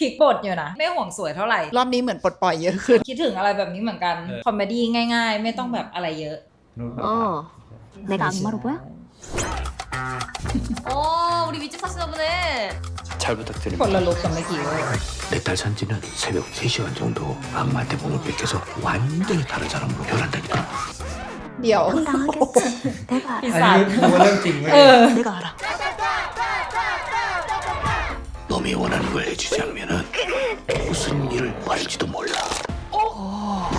พลิกบทอยู่นะ ไม่ห่วงสวยเท่าไหร่ รอบนี้เหมือนปลดปล่อยเยอะขึ้น คิดถึงอะไรแบบนี้เหมือนกัน เออ คอมเมดี้ง่ายๆ ไม่ต้องแบบอะไรเยอะ 어, 내가 악마로 보여? 어, 우리 윗집 사시나 보네. 잘 คน 부탁드립니다. ละลุกกับเมื่อกี้เว้ย 내 딸 산지는 새벽 3시간 정도 안마한테 몸을 뺏겨서 완전히 다른 사람으로 변한다니까. เดี๋ยว 당하겠지. 내가 ปี 알아. ศาจ อันนี้รู้ว่าเรื่องจริงไหม เออ 내가 알아. 놈이 원하는 걸 해주지 않으면은 무슨 일을 벌일지도 몰라.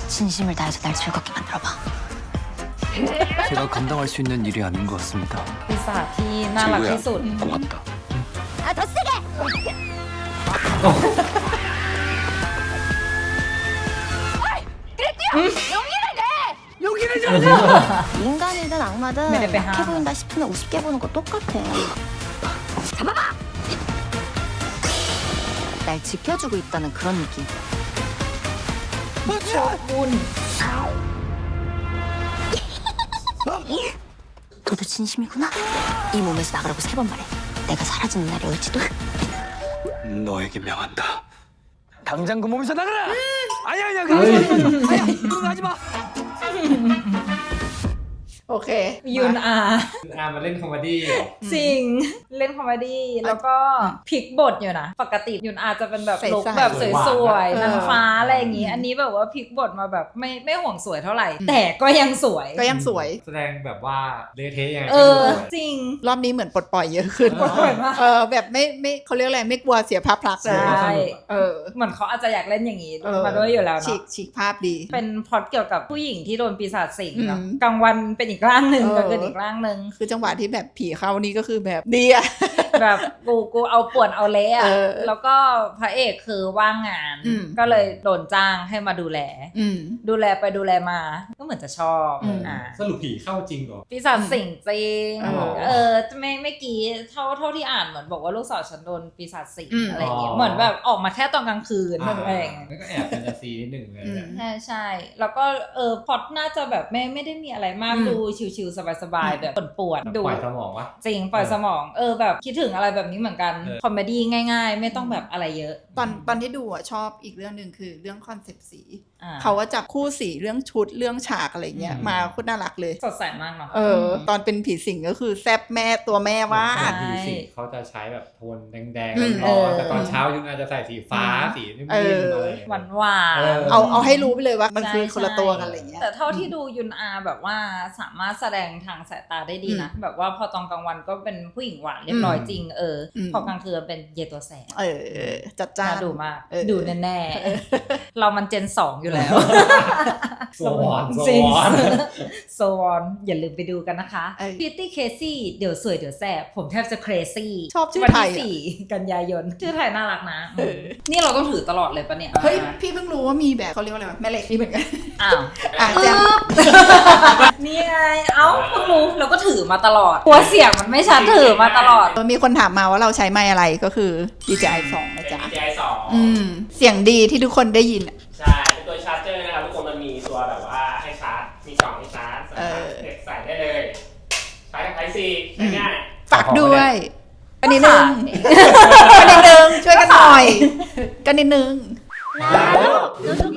진심을 다해서 날 즐겁게 만들어봐. 제가 감당할 수 있는 일이 아닌 것 같습니다. ปีศาจที่น่ารักที่สุด 고맙다. 아, 더 세게! 인간이든 악마든 매력 배하. 약해 보인다 싶으면 우습게 보는 거 똑같아. 날 지켜주고 있다는 그런 느낌. 너도 진심이구나? 이 몸에서 나가라고 세 번 말해. 내가 사라지는 날이 올지도. 너에게 명한다. 당장 그 몸에서 나가라! 아니야 아니야 그거 하지 마! 아니야 그거 하지 마! โอเคยุนอาอามาเล่นคอมเมดี้เหรอจริงเล่นคอมเมดี้แล้วก็พลิกบทอยู่นะ ปกติยุนอาจะเป็นแบบใส่ลุคใส่แบบสวยเออๆนางฟ้าอะไรอย่างงี้ อันนี้แบบว่าพลิกบทมาแบบไม่ไม่ห่วงสวยเท่าไหร่ แต่ก็ยังสวยก็ยังสวย แสดงแบบว่าเละเทะยังไงเอก็ดูอสวยจริง รอบนี้เหมือนปลดปล่อยเยอะขึ้นปลดปล่อยมากเออแบบไม่ไม่เขาเรียกอะไรไม่กลัวเสียภาพลักษณ์ใช่เออเหมือนเขาอาจจะอยากเล่นอย่างนี้เออมาด้วยอยู่แล้วฉีเนาะกฉีกภาพดี เป็นพล็อตเกี่ยวกับผู้หญิงที่โดนปีศาจสิงเนาะอืมกลางวันเป็นอีกร่างหนึ่งเออกลางคืนอีกร่างหนึ่งคือจังหวะที่แบบผีเข้านี่ก็คือแบบดีอะ แบบกูกูเอาปวดเอาเละอะเออแล้วก็พระเอกคือว่างงาน อืม ก็เลยโดนจ้างให้มาดูแล อืม ดูแลไปดูแลมา ก็เหมือนจะชอบอืม อ่าสรุปผีเข้าจริงเหรอ ปีศาจสิงจริงอ๋อเออไม่ไม่กี้เท่าเท่าที่อ่านเหมือนบอกว่าลูกสาวฉันโดนปีศาจสิงอืม อะไรอย่างเงี้ยอ๋อ เหมือนแบบออกมาแค่ตอนกลางคืนอ่าอะไรอย่างเงี้ย แล้วก็แอบเป็นซีนิดหนึ่งเลยอืมเนี่ยใช่ใช่แล้วก็เออพล็อตน่าจะแบบไม่ไม่ได้มีอะไรมากอืม ดูชิวๆสบายๆแบบปวดๆดูปล่อยสมองวะจริงปล่อยสมองเออแบบคิดถึงอะไรแบบนี้เหมือนกันเออคอมเมดี้ง่าย ๆ ไม่ต้องแบบอะไรเยอะ ตอนตอนที่ดูอะชอบอีกเรื่องหนึ่งคือเรื่องคอนเซปต์สีอ่าเขาว่าจับคู่สีเรื่องชุดเรื่องฉากอะไรเงี้ยอืมมาโคตรน่ารักเลย สดใสมากเนาะเออ ตอนเป็นผีสิงก็คือแซบแม่ตัวแม่ว่าใช่ผีสิงเขาจะใช้แบบโทนแดงอืมๆร้อนเออๆแต่ตอนเช้ายุนอาจจะใส่สีฟ้าสีนิ่มเออๆอะไรอย่างหเงี้วายนหวานเออเอาเอาให้รู้ไปเลยว่ามันคือใช่คนละตัวกันอะไรเงี้ยแต่เท่าที่ดูยุนอาแบบว่าสามารถแสดงทางสายตาได้ดีนะ แบบว่าพอตอนกลางวันก็เป็นผู้หญิงหวานเรียบร้อยอืมจริงเอออมพอกลางคืนเป็นเยตัวแสบเออ จัดจ้าน่านดูมากเออดูแน่ๆ เรามันเจนสองอยู่แล้วโซวอนโซจริงวอนโซวอนอย่าลืมไปดูกันนะคะเออพิตตี้เคซี่เดี๋ยวสวยเดี๋ยวแสบผมแทบจะเครซี่ชอบชื่อวันไทยที่อะสี่กันยายนชื่อไทยน่ารักนะเออนี่เราต้องถือตลอดเลยปะเนี่ย เฮ้ย พี่เพิ่งรู้ว่ามีแบบเขาเรียกว่าอะไรวะแม่เหล็กนี่เหมือนกัน อ้าวอะแจม มีอะไร เอ้าคุณรู้เราก็ถือมาตลอดกลัวเสียงมันไม่ชัดถือมาตลอด มันมีคนถามมาว่าเราใช้ไม้อะไรก็คือ DJI 2นะจ๊ะ DJI สองอืม เสียงดีที่ทุกคนได้ยินใช่เป็นตัวชาร์จเจอร์นะครับทุกคนมันมีตัวแบบว่าให้ชาร์จ มีสองให้ชาร์จเอมอใส่ได้เลยใช้กับสีใช้ง่ายฝากด้วยกันนิดนึงกันนิดนึงช่วยกันหน่อยกันนิดนึง ลาโลกรู้ทุก